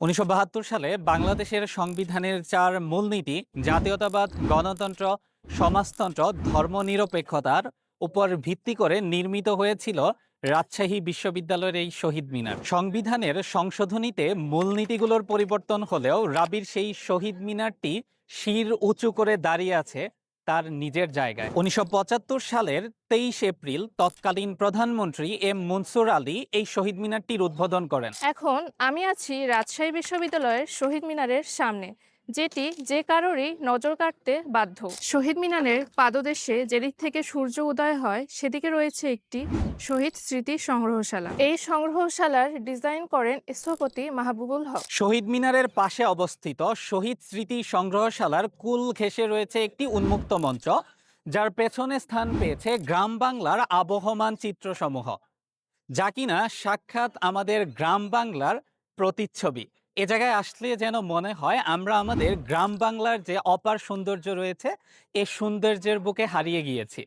উনিশশো বাহাত্তর সালে বাংলাদেশের সংবিধানের চার মূলনীতি, জাতীয়তাবাদ, গণতন্ত্র, সমাজতন্ত্র, ধর্মনিরপেক্ষতার উপর ভিত্তি করে নির্মিত হয়েছিল রাজশাহী বিশ্ববিদ্যালয়ের এই শহীদ মিনার। সংবিধানের সংশোধনীতে মূলনীতিগুলোর পরিবর্তন হলেও রাবির সেই শহীদ মিনারটি শির উঁচু করে দাঁড়িয়ে আছে তার নিজের জায়গায়। উনিশশো পঁচাত্তর সালের তেইশ এপ্রিল তৎকালীন প্রধানমন্ত্রী এম মনসুর আলী এই শহীদ মিনারটির উদ্বোধন করেন। এখন আমি আছি রাজশাহী বিশ্ববিদ্যালয়ের শহীদ মিনারের সামনে। যেটি যে কারোরই নজর কাটতে বাধ্য। শহীদ মিনারের পাদদেশে যেদিক থেকে সূর্য উদয় হয়, সেদিকে রয়েছে একটি শহীদ স্মৃতি সংগ্রহশালা। এই সংগ্রহশালার ডিজাইন করেন স্থপতি মাহবুবুল হক। শহীদ মিনারের পাশে অবস্থিত শহীদ স্মৃতি সংগ্রহশালার কুল ঘেঁষে রয়েছে একটি উন্মুক্ত মঞ্চ, যার পেছনে স্থান পেয়েছে গ্রাম বাংলার আবহমান চিত্রসমূহ। যা কিনা সাক্ষাৎ আমাদের গ্রাম বাংলার প্রতিচ্ছবি। এ জায়গায় আসলে যেন মনে হয় আমরা আমাদের গ্রাম বাংলার যে অপার সৌন্দর্য রয়েছে, এ সৌন্দর্যের বুকে হারিয়ে গিয়েছি।